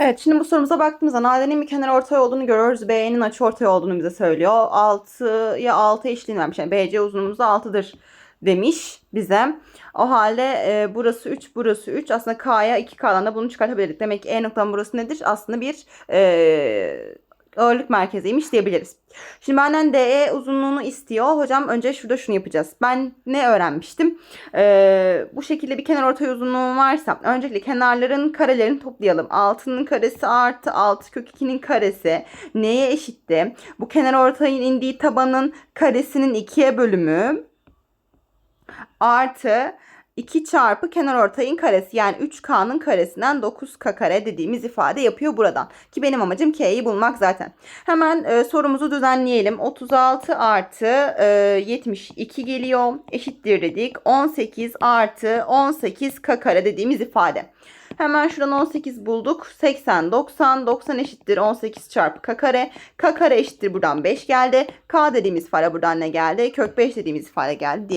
Evet şimdi bu sorumuza baktığımızda Nade'nin bir kenar ortay olduğunu görüyoruz. B'nin açı ortay olduğunu bize söylüyor. 6'ya 6 eşliğini vermiş. Yani BC uzunluğumuz da 6'dır demiş bize. O halde e, burası 3, burası 3. Aslında K'ya 2K'dan da bunu çıkartabilirdik. Demek ki E noktam burası nedir? Aslında bir e, ağırlık merkeziymiş diyebiliriz. Şimdi benden DE uzunluğunu istiyor. Hocam önce şurada şunu yapacağız. Ben ne öğrenmiştim? Ee, bu şekilde bir kenar ortay uzunluğum varsa öncelikle kenarların karelerini toplayalım. 6'nın karesi artı 6 kök 2'nin karesi neye eşitti? Bu kenar ortayın indiği tabanın karesinin 2'ye bölümü artı 2 çarpı kenar ortayın karesi yani 3K'nın karesinden 9K kare dediğimiz ifade yapıyor buradan. Ki benim amacım K'yi bulmak zaten. Hemen e, sorumuzu düzenleyelim. 36 artı e, 72 geliyor. Eşittir dedik. 18 artı 18K kare dediğimiz ifade. Hemen şuradan 18 bulduk. 80, 90. 90 eşittir 18 çarpı k kare. K kare eşittir buradan 5 geldi. K dediğimiz ifade buradan ne geldi? Kök 5 dediğimiz ifade geldi.